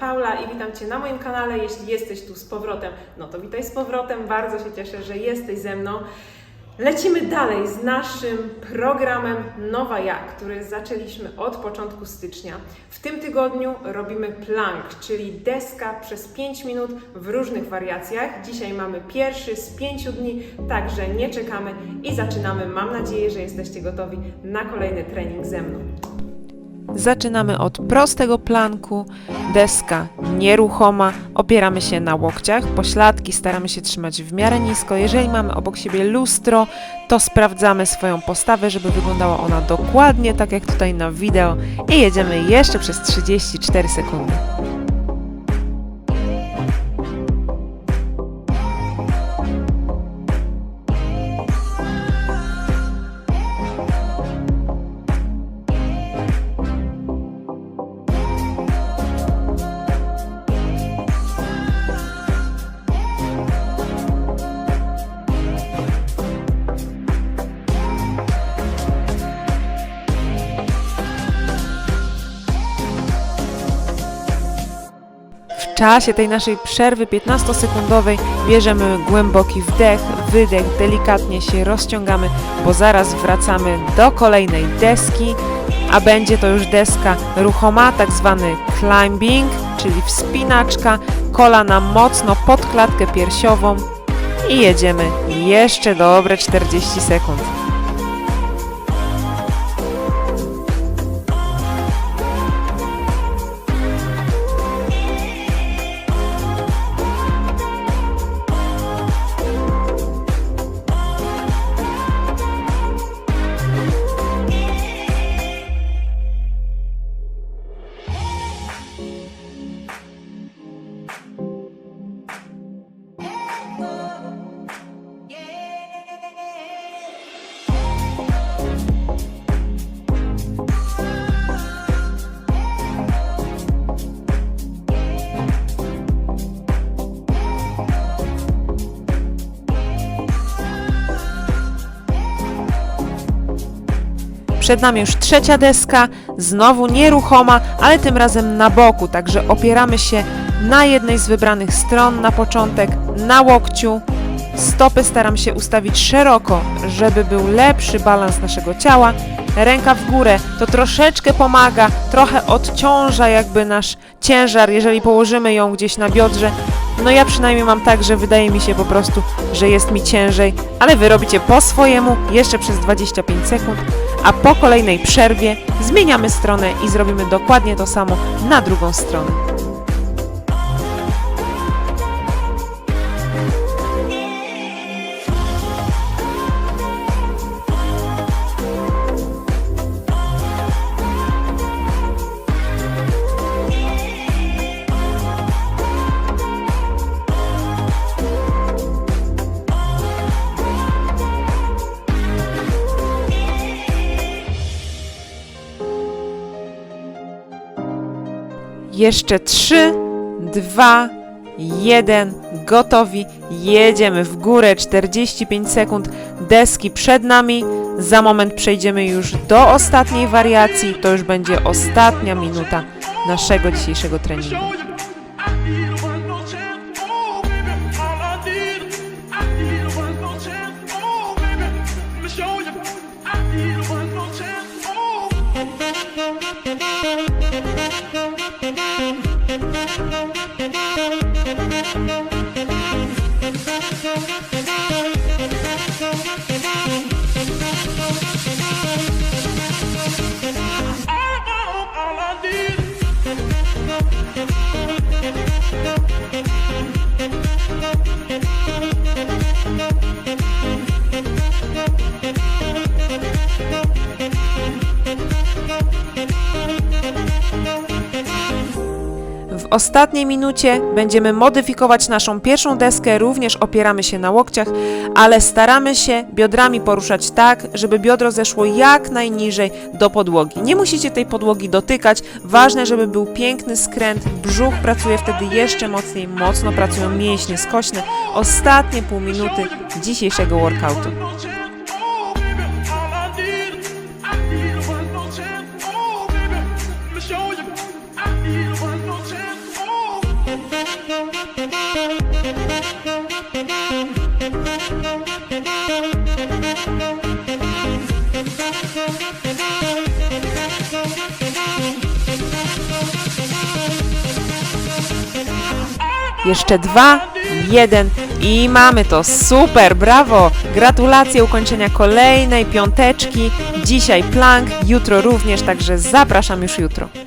Paula i witam Cię na moim kanale. Jeśli jesteś tu z powrotem, no to witaj z powrotem. Bardzo się cieszę, że jesteś ze mną. Lecimy dalej z naszym programem Nowa Ja, który zaczęliśmy od początku stycznia. W tym tygodniu robimy plank, czyli deska przez 5 minut w różnych wariacjach. Dzisiaj mamy pierwszy z 5 dni, także nie czekamy i zaczynamy. Mam nadzieję, że jesteście gotowi na kolejny trening ze mną. Zaczynamy od prostego planku, deska nieruchoma, opieramy się na łokciach, pośladki staramy się trzymać w miarę nisko. Jeżeli mamy obok siebie lustro, to sprawdzamy swoją postawę, żeby wyglądała ona dokładnie tak jak tutaj na wideo i jedziemy jeszcze przez 34 sekundy. Czasie tej naszej przerwy 15-sekundowej bierzemy głęboki wdech, wydech, delikatnie się rozciągamy, bo zaraz wracamy do kolejnej deski, a będzie to już deska ruchoma, tak zwany climbing, czyli wspinaczka, kolana mocno pod klatkę piersiową i jedziemy jeszcze dobre 40 sekund. Przed nami już trzecia deska, znowu nieruchoma, ale tym razem na boku, także opieramy się na jednej z wybranych stron na początek, na łokciu. Stopy staram się ustawić szeroko, żeby był lepszy balans naszego ciała. Ręka w górę to troszeczkę pomaga, trochę odciąża jakby nasz ciężar, jeżeli położymy ją gdzieś na biodrze. No ja przynajmniej mam tak, że wydaje mi się po prostu, że jest mi ciężej, ale wy robicie po swojemu jeszcze przez 25 sekund, a po kolejnej przerwie zmieniamy stronę i zrobimy dokładnie to samo na drugą stronę. Jeszcze 3, 2, 1, gotowi. Jedziemy w górę 45 sekund. Deski przed nami. Za moment przejdziemy już do ostatniej wariacji. To już będzie ostatnia minuta naszego dzisiejszego treningu. W ostatniej minucie będziemy modyfikować naszą pierwszą deskę, również opieramy się na łokciach, ale staramy się biodrami poruszać tak, żeby biodro zeszło jak najniżej do podłogi. Nie musicie tej podłogi dotykać, ważne, żeby był piękny skręt, brzuch pracuje wtedy jeszcze mocniej, mocno pracują mięśnie skośne. Ostatnie pół minuty dzisiejszego workoutu. Jeszcze dwa, jeden i mamy to. Super, brawo! Gratulacje ukończenia kolejnej piąteczki. Dzisiaj plank, jutro również, także zapraszam już jutro.